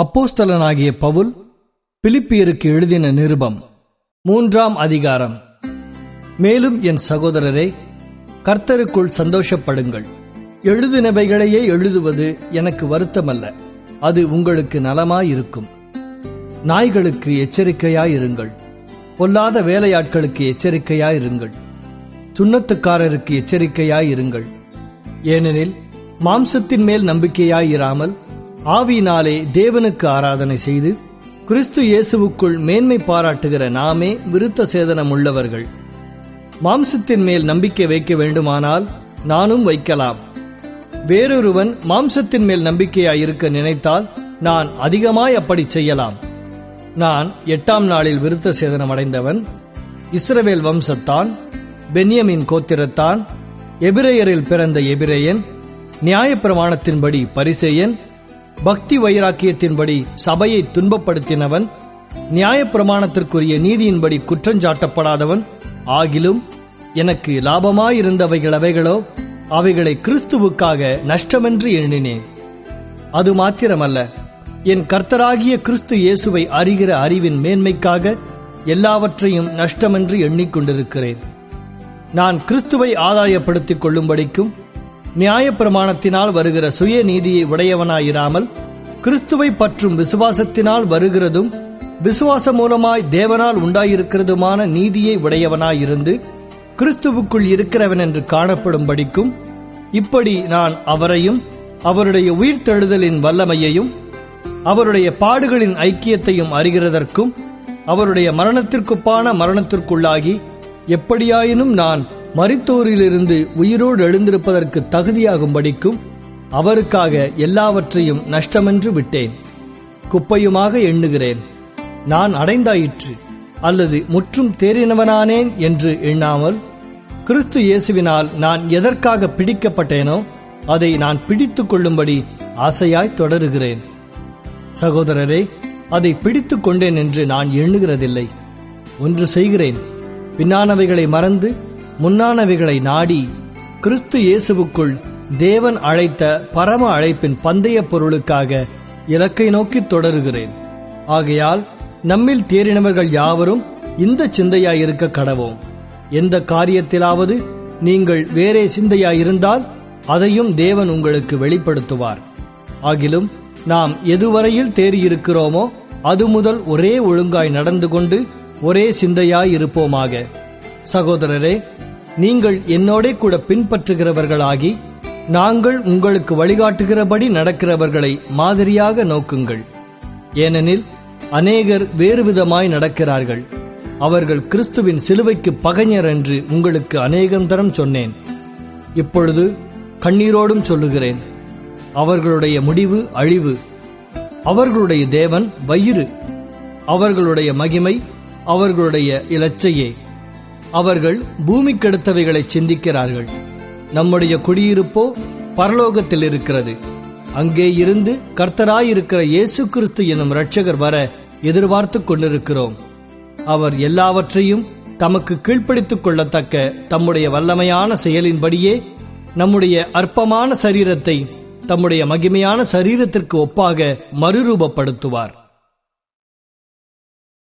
அப்போஸ்தலனாகிய பவுல் பிலிப்பியருக்கு எழுதின நிருபம். மூன்றாம் அதிகாரம். மேலும் என் சகோதரரே கர்த்தருக்குள் சந்தோஷப்படுங்கள். எழுதினவைகளையே எழுதுவது எனக்கு வருத்தமல்ல. அது உங்களுக்கு நலமாயிருக்கும். நாய்களுக்கு எச்சரிக்கையாயிருங்கள். பொல்லாத வேலையாட்களுக்கு எச்சரிக்கையாயிருங்கள். சுண்ணத்துக்காரருக்கு எச்சரிக்கையாயிருங்கள். ஏனெனில் மாம்சத்தின் மேல் நம்பிக்கையாயிராமல் ஆவியினாலே தேவனுக்கு ஆராதனை செய்து கிறிஸ்து இயேசுவுக்குள் மேன்மை பாராட்டுகிற நாமே விருத்த சேதனம் உள்ளவர்கள் மாம்சத்தின் மேல் நம்பிக்கை வைக்க வேண்டுமானால் நானும் வைக்கலாம். வேறொருவன் மாம்சத்தின் மேல் நம்பிக்கையாயிருக்க நினைத்தால் நான் அதிகமாய் அப்படி செய்யலாம். நான் எட்டாம் நாளில் விருத்த சேதனம் அடைந்தவன் இஸ்ரவேல் வம்சத்தான் பென்யமின் கோத்திரத்தான் எபிரேயரில் பிறந்த எபிரேயன் நியாயப்பிரமாணத்தின்படி பரிசேயன் பக்தி வைராக்கியத்தின்படி சபையை துன்பப்படுத்தினவன் நியாயப்பிரமாணத்திற்குரிய நீதியின்படி குற்றஞ்சாட்டப்படாதவன் ஆகிலும் எனக்கு லாபமாயிருந்தவைகள் அவைகளோ அவைகளை கிறிஸ்துவுக்காக நஷ்டமென்று எண்ணினேன். அது மாத்திரமல்ல என் கர்த்தராகிய கிறிஸ்து இயேசுவை அறிகிற அறிவின் மேன்மைக்காக எல்லாவற்றையும் நஷ்டமென்று எண்ணிக்கொண்டிருக்கிறேன். நான் கிறிஸ்துவை ஆதாயப்படுத்திக் கொள்ளும்படிக்கும் நியாயப்பிரமாணத்தினால் வருகிற சுய நீதியை உடையவனாயிராமல் கிறிஸ்துவை பற்றும் விசுவாசத்தினால் வருகிறதும் விசுவாச மூலமாய் தேவனால் உண்டாயிருக்கிறதுமான நீதியை உடையவனாயிருந்து கிறிஸ்துவுக்குள் இருக்கிறவன் என்று காணப்படும்படிக்கும் இப்படி நான் அவரையும் அவருடைய உயிர்த்தெழுதலின் வல்லமையையும் அவருடைய பாடுகளின் ஐக்கியத்தையும் அறிகிறதற்கும் அவருடைய மரணத்திற்குப்பான மரணத்திற்குள்ளாகி எப்படியாயினும் நான் மரித்தோரிலிருந்து உயிரோடு எழுந்திருப்பதற்கு தகுதியாகும்படிக்கும் அவருக்காக எல்லாவற்றையும் நஷ்டமென்று விட்டேன். குப்பையுமாக எண்ணுகிறேன். நான் அடைந்தாயிற்று. அல்லது முற்றும் தேறினவனானேன் என்று எண்ணாமல் கிறிஸ்து இயேசுவினால் நான் எதற்காக பிடிக்கப்பட்டேனோ அதை நான் பிடித்துக் கொள்ளும்படி ஆசையாய் தொடருகிறேன். சகோதரரே அதை பிடித்துக் கொண்டேன் என்று நான் எண்ணுகிறதில்லை. ஒன்று செய்கிறேன். பின்னானவைகளை மறந்து முன்னானவைகளை நாடி கிறிஸ்து இயேசுவுக்குள் தேவன் அழைத்த பரம அழைப்பின் பந்தய பொருளுக்காக இலக்கை நோக்கி தொடருகிறேன். ஆகையால் நம்மில் தேறினவர்கள் யாவரும் இந்த சிந்தையாயிருக்க கடவோம். எந்த காரியத்திலாவது நீங்கள் வேறே சிந்தையாயிருந்தால் அதையும் தேவன் உங்களுக்கு வெளிப்படுத்துவார். ஆகிலும் நாம் எதுவரையில் தேறியிருக்கிறோமோ அது முதல் ஒரே ஒழுங்காய் நடந்து கொண்டு ஒரே சிந்தையாய் இருப்போமாக சகோதரரே நீங்கள் என்னோட கூட பின்பற்றுகிறவர்களாகி நாங்கள் உங்களுக்கு வழிகாட்டுகிறபடி நடக்கிறவர்களை மாதிரியாக நோக்குங்கள். ஏனெனில் அநேகர் வேறு விதமாய் நடக்கிறார்கள். அவர்கள் கிறிஸ்துவின் சிலுவைக்கு பகைஞர் என்று உங்களுக்கு அநேகம் தரம் சொன்னேன். இப்பொழுது கண்ணீரோடும் சொல்லுகிறேன். அவர்களுடைய முடிவு அழிவு. அவர்களுடைய தேவன் வயிறு. அவர்களுடைய மகிமை அவர்களுடைய இலச்சையே. அவர்கள் பூமிக்கெடுத்தவைகளை சிந்திக்கிறார்கள். நம்முடைய குடியிருப்போ பரலோகத்தில் இருக்கிறது. அங்கே இருந்து கர்த்தராயிருக்கிற இயேசு கிறிஸ்து எனும் இரட்சகர் வர எதிர்பார்த்து கொண்டிருக்கிறோம். அவர் எல்லாவற்றையும் தமக்கு கீழ்ப்படுத்திக் கொள்ளத்தக்க தம்முடைய வல்லமையான செயலின்படியே நம்முடைய அற்பமான சரீரத்தை தம்முடைய மகிமையான சரீரத்திற்கு ஒப்பாக மறுரூபப்படுத்துவார்.